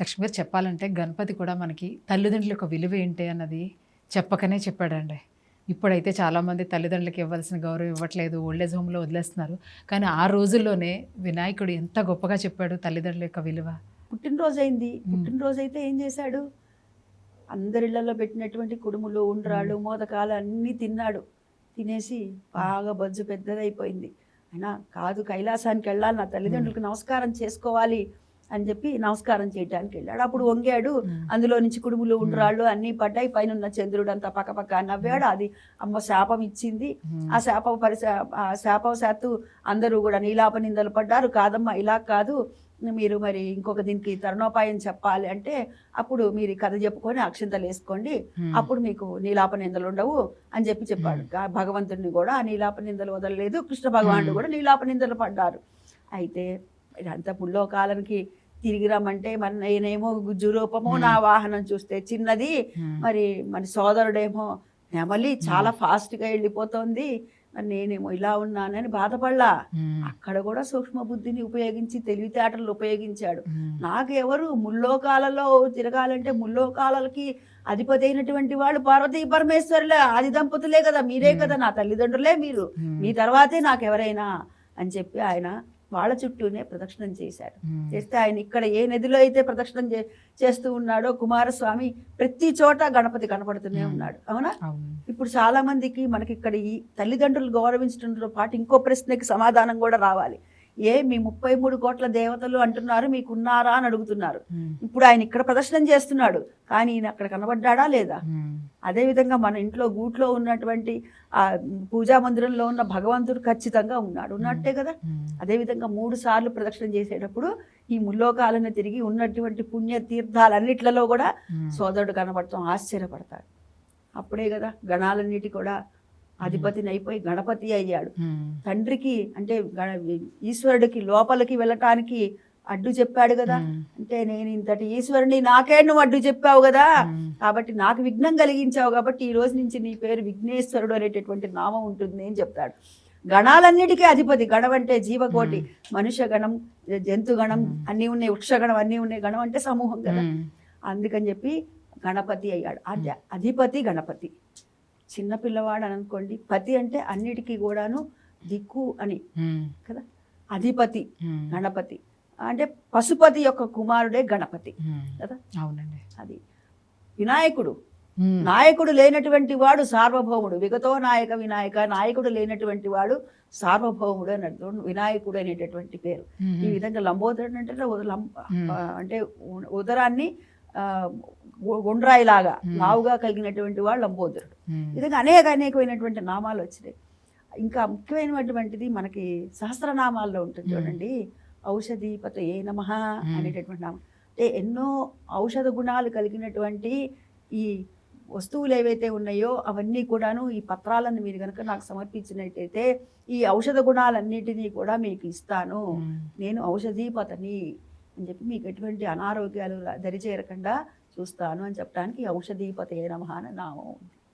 లక్ష్మి గారు చెప్పాలంటే గణపతి కూడా మనకి తల్లిదండ్రుల యొక్క విలువ ఏంటి అన్నది చెప్పకనే చెప్పాడండి. ఇప్పుడైతే చాలామంది తల్లిదండ్రులకి ఇవ్వాల్సిన గౌరవం ఇవ్వట్లేదు ఓల్డేజ్ హోమ్లో వదిలేస్తున్నారు. కానీ ఆ రోజుల్లోనే వినాయకుడు ఎంత గొప్పగా చెప్పాడు తల్లిదండ్రుల యొక్క విలువ. పుట్టినరోజు అయింది. పుట్టినరోజు అయితే ఏం చేశాడు? అందరిళ్ళలో పెట్టినటువంటి కుడుములు ఉండ్రాళ్ళు మోదకాలు అన్నీ తిన్నాడు. తినేసి బాగా బజ్జు పెద్దదైపోయింది. అయినా కాదు కైలాసానికి వెళ్ళాలి నా తల్లిదండ్రులకు నమస్కారం చేసుకోవాలి. అని చెప్పి నమస్కారం చేయడానికి వెళ్ళాడు. అప్పుడు వంగాడు అందులో నుంచి కుడుములు ఉండ్రాళ్ళు అన్నీ పడ్డాయి. పైన ఉన్న చంద్రుడు అంతా పక్క పక్క నవ్వాడు అది అమ్మ శాపం ఇచ్చింది. ఆ. శాప పరిస ఆ శాపవశాత్తు అందరూ కూడా నీలాప నిందలు పడ్డారు. కాదమ్మా ఇలా కాదు. మీరు మరి ఇంకొక దీనికి తరుణోపాయం చెప్పాలి అంటే అప్పుడు మీరు ఈ కథ చెప్పుకొని అక్షింతలు వేసుకోండి. అప్పుడు మీకు నీలాప నిందలు ఉండవు అని చెప్పి చెప్పాడు. భగవంతుడిని కూడా నీలాప నిందలు వదలలేదు. కృష్ణ భగవానుడు. కూడా నీలాప నిందలు పడ్డారు. అయితే ఇదంతా పుల్లోకాలనికి తిరిగి రమ్మంటే మన నేనేమో గుజ్జు రూపము. నా వాహనం చూస్తే చిన్నది మరి మన సోదరుడేమో నెమలి చాలా ఫాస్ట్గా వెళ్ళిపోతోంది. మరి నేనేమో ఇలా ఉన్నానని బాధపడలా. అక్కడ కూడా సూక్ష్మ బుద్ధిని ఉపయోగించి తెలివితేటలు ఉపయోగించాడు. నాకెవరు ముల్లోకాలలో తిరగాలంటే ముల్లోకాలకి అధిపతి అయినటువంటి వాళ్ళు పార్వతీ పరమేశ్వరులే ఆది దంపతులే కదా మీరే. కదా నా తల్లిదండ్రులే మీరు. మీ తర్వాతే నాకెవరైనా అని చెప్పి ఆయన వాళ్ళ చుట్టూనే ప్రదక్షిణం చేశాడు. చేస్తే ఆయన ఇక్కడ ఏ నదిలో అయితే ప్రదక్షిణం చేస్తూ ఉన్నాడో కుమారస్వామి ప్రతి చోట గణపతి కనపడుతూనే Hmm. ఉన్నాడు. అవును? ఇప్పుడు చాలా మందికి మనకి ఇక్కడ ఈ తల్లిదండ్రులు గౌరవించడంతో పాటు ఇంకో ప్రశ్నకి సమాధానం కూడా రావాలి. ఏ మీ ముప్పై మూడు కోట్ల దేవతలు అంటున్నారు మీకు ఉన్నారా అని అడుగుతున్నారు. ఇప్పుడు ఆయన ఇక్కడ ప్రదర్శనం చేస్తున్నాడు కానీ ఈయన అక్కడ కనబడ్డా లేదా? అదేవిధంగా మన ఇంట్లో గూట్లో ఉన్నటువంటి ఆ పూజా మందిరంలో ఉన్న భగవంతుడు ఖచ్చితంగా ఉన్నాడు. ఉన్నట్టే కదా? అదేవిధంగా మూడు సార్లు ప్రదక్షిణ చేసేటప్పుడు ఈ ముల్లోకాలను తిరిగి ఉన్నటువంటి పుణ్య తీర్థాలన్నిట్లలో కూడా సోదరుడు కనబడతాం ఆశ్చర్యపడతాడు. అప్పుడే కదా గణాలన్నిటి కూడా అధిపతిని అయిపోయి గణపతి అయ్యాడు. తండ్రికి అంటే ఈశ్వరుడికి లోపలికి వెళ్ళటానికి అడ్డు చెప్పాడు కదా. అంటే నేను ఇంతటి ఈశ్వరుని నాకే నువ్వు అడ్డు చెప్పావు కదా. కాబట్టి నాకు విఘ్నం కలిగించావు కాబట్టి ఈ రోజు నుంచి నీ పేరు విఘ్నేశ్వరుడు అనేటటువంటి నామం ఉంటుంది అని చెప్తాడు. గణాలన్నిటికీ అధిపతి. గణం అంటే జీవకోటి. మనుష్య గణం జంతు గణం అన్నీ ఉన్నాయి. వృక్షగణం అన్నీ ఉన్నాయి. గణం అంటే సమూహం కదా. అందుకని చెప్పి గణపతి అయ్యాడు. అధిపతి గణపతి. చిన్న పిల్లవాడు అని అనుకోండి పతి అంటే అన్నిటికీ కూడాను దిక్కు అని కదా? అధిపతి గణపతి. అంటే పశుపతి యొక్క కుమారుడే గణపతి కదా? అవునండి. అది. వినాయకుడు. నాయకుడు లేనటువంటి వాడు సార్వభౌముడు. విగతో నాయక వినాయక నాయకుడు లేనటువంటి వాడు సార్వభౌముడు అని అర్థం. వినాయకుడు అనేటటువంటి పేరు. ఈ విధంగా లంబోదరుడు అంటే అంటే ఉదరాన్ని Hmm. లావుగా కలిగినటువంటి లంబోదరుడు. ఈ విధంగా అనేక అనేకమైనటువంటి నామాలు వచ్చినాయి. ఇంకా ముఖ్యమైనటువంటిది మనకి సహస్రనామాల్లో ఉంటుంది. చూడండి. ఔషధీపత ఏ నమ. అనేటటువంటి నామం. అంటే ఎన్నో ఔషధ గుణాలు కలిగినటువంటి ఈ వస్తువులు ఏవైతే ఉన్నాయో అవన్నీ కూడాను ఈ పత్రాలను మీరు కనుక నాకు సమర్పించినట్టయితే ఈ ఔషధ గుణాలన్నిటినీ కూడా మీకు ఇస్తాను. నేను ఔషధీపతని అని చెప్పి మీకు ఎటువంటి అనారోగ్యాలు దరిచేరకుండా చూస్తాను అని చెప్పడానికి ఔషధీపతే ఏ నమ అని నామం